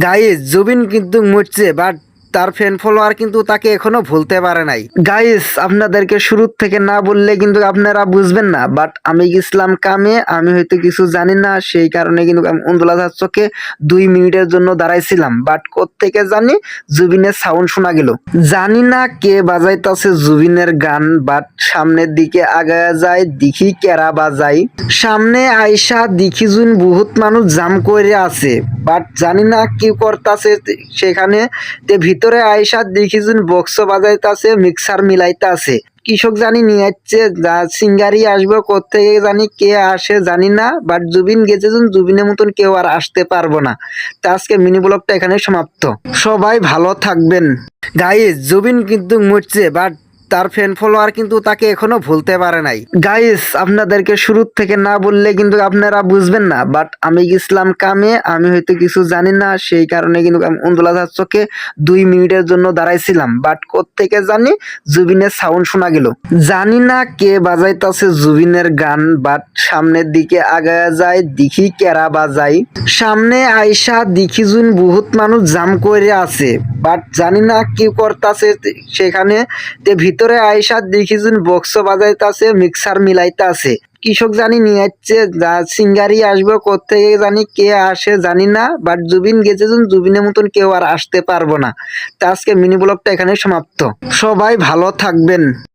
Guys Zubeen কিন্তু মরছে but তার ফ্যান ফলোয়ার কিন্তু তাকে এখনও ভুলতে পারে নাই। গাইস আপনাদেরকে শুরু থেকে না বললে কিন্তু আপনারা বুঝবেন না বাট আমি গেছিলাম কামে, আমি হয়তো কিছু জানি না, সেই কারণে কিন্তু আমি উন্দুলা চোখে দুই মিনিটের জন্য দাঁড়াইছিলাম বাট থেকে জানি, জুবিনের সাউন্ড শোনা গেল। জানি না কে বাজাইতাছে জুবিনের গান বাট সামনের দিকে আগায় যায়, দেখি কেরা বাজাই সামনে আইসা দেখি জুন বহুত মানুষ জাম করে আছে। বাট জানি না কি করতাছে সেখানে তে ভিতরে আইসা দেখি জুন বক্স বাজাইতাছে মিক্সার মিলাইতাছে। কৃষক জানি নিয়ে যাচ্ছে যা সিঙ্গারি আসবে কোথেকে জানি কে আসে জানি না, বাট জুবিন গেছে জুবিনের মতন কেউ আর আসতে পারব না। তা আজকে মিনি ব্লগটা এখানে সমাপ্ত। সবাই ভালো থাকবেন। গাইজ জুবিন কিন্তু মরছে বাট তার ফ্যান ফলোয়ার কিন্তু তাকে এখনও ভুলতে পারে নাই। গাইস আপনাদেরকে শুরু থেকে না বললে কিন্তু আপনারা বুঝবেন না বাট আমি গেছিলাম কামে, আমি হয়তো কিছু জানি না, সেই কারণে কিন্তু আমি উন্দুলা চোখে দুই মিনিটের জন্য দাঁড়াইছিলাম বাট থেকে জানি? জুবিনের সাউন্ড শোনা গেল। জানি না কে বাজাইতাছে জুবিনের গান বাট সামনের দিকে আগায় যায়, দেখি কেরা বাজাই সামনে আইসা দেখি জুন বহুত মানুষ জাম করে আছে বাট জানি না কি করতাছে, সেখানে তে ভিতরে আইসা দেখি জুন বক্স বাজাইতাছে, মিক্সার মিলাইতাছে। কৃষক জানি নিয়ে যাচ্ছে সিঙ্গারি আসবে কোথেকে জানি কে আসে জানি না বাট জুবিন গেছে জুন জুবিনের মতন কেউ আর আসতে পারব না। তা আজকে মিনি ব্লগটা এখানে সমাপ্ত। সবাই ভালো থাকবেন।